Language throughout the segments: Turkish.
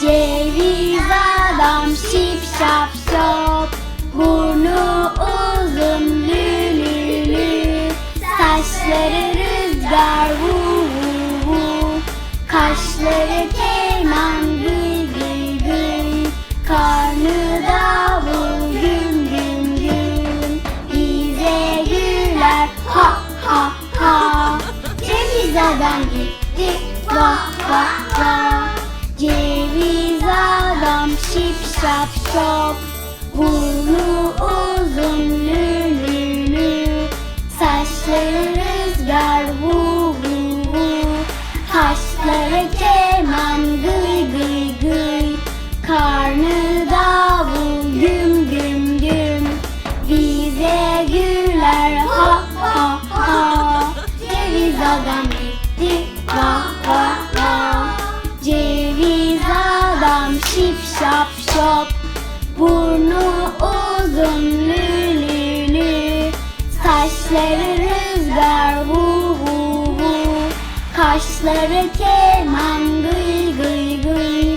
Ceviz adam şip şap şop. Burnu uzun lü lü lü Saçları rüzgar vu vu vu. Kaşları keman gıy adam gitti. Vah vah vah Ceviz adam şip şap şop. Burnu uzun lü lü lü Saçları rüzgar vu vu vu Kaşları keman gıy gıy şop Burnu uzun lü lü Saçları rüzgar vu vu vu Kaşları keman gıy gıy gıy.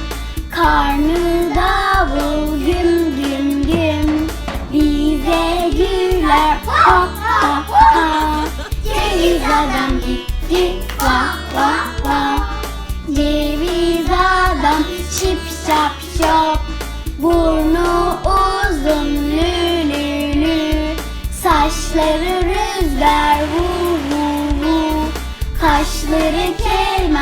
Karnı davul güm güm güm. Bize güler ha ha ha. Ceviz adam gitti vah vah vah Ceviz adam şip şap şop Kaşları keman